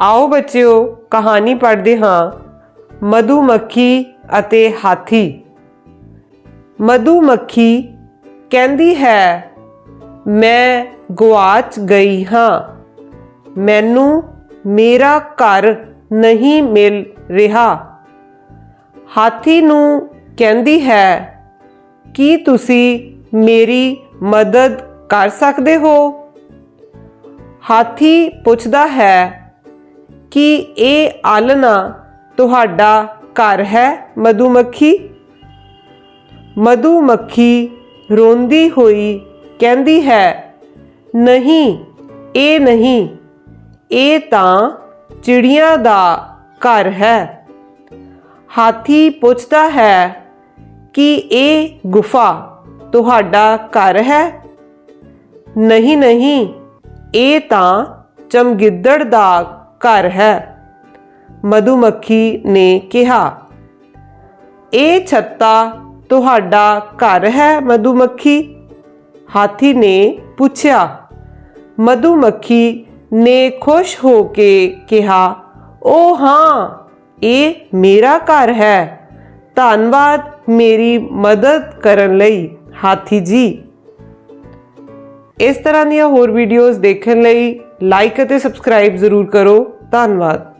ਆਓ ਬੱਚਿਓ, ਕਹਾਣੀ ਪੜ੍ਹਦੇ ਹਾਂ। ਮਧੂਮੱਖੀ ਅਤੇ ਹਾਥੀ। ਮਧੂਮੱਖੀ ਕਹਿੰਦੀ ਹੈ, ਮੈਂ ਗਵਾਚ ਗਈ ਹਾਂ। ਮੈਨੂੰ ਮੇਰਾ ਘਰ ਨਹੀਂ ਮਿਲ ਰਿਹਾ। ਹਾਥੀ ਨੂੰ ਕਹਿੰਦੀ ਹੈ, ਕੀ ਤੁਸੀਂ ਮੇਰੀ ਮਦਦ ਕਰ ਸਕਦੇ ਹੋ? ਹਾਥੀ ਪੁੱਛਦਾ ਹੈ ਕੀ ਇਹ ਆਲਣਾ ਤੁਹਾਡਾ ਘਰ ਹੈ? ਮਧੂਮੱਖੀ? ਮਧੂਮੱਖੀ ਰੋਂਦੀ ਹੋਈ ਕਹਿੰਦੀ ਹੈ, ਨਹੀਂ, ਇਹ ਨਹੀਂ, ਇਹ ਤਾਂ ਚਿੜੀਆਂ ਦਾ ਘਰ ਹੈ। ਹਾਥੀ ਪੁੱਛਦਾ ਹੈ ਕਿ ਇਹ ਗੁਫਾ ਤੁਹਾਡਾ ਘਰ ਹੈ? ਨਹੀਂ ਨਹੀਂ, ਇਹ ਤਾਂ ਚਮਗਿੱਦੜ ਦਾ ਘਰ ਹੈ। ਮਧੂਮੱਖੀ ਨੇ ਕਿਹਾ, ਇਹ ਛੱਤਾ ਤੁਹਾਡਾ ਘਰ ਹੈ ਮਧੂਮੱਖੀ? ਹਾਥੀ ਨੇ ਪੁੱਛਿਆ, ਮਧੂਮੱਖੀ ਨੇ ਖੁਸ਼ ਹੋ ਕੇ ਕਿਹਾ ਉਹ ਹਾਂ, ਇਹ ਮੇਰਾ ਘਰ ਹੈ। ਧੰਨਵਾਦ ਮੇਰੀ ਮਦਦ ਕਰਨ ਲਈ, ਹਾਥੀ ਜੀ। ਇਸ ਤਰ੍ਹਾਂ ਦੀਆਂ ਹੋਰ ਵੀਡੀਓਜ਼ ਦੇਖਣ ਲਈ ਲਾਈਕ ਅਤੇ ਸਬਸਕ੍ਰਾਈਬ ਜ਼ਰੂਰ ਕਰੋ। ਧੰਨਵਾਦ।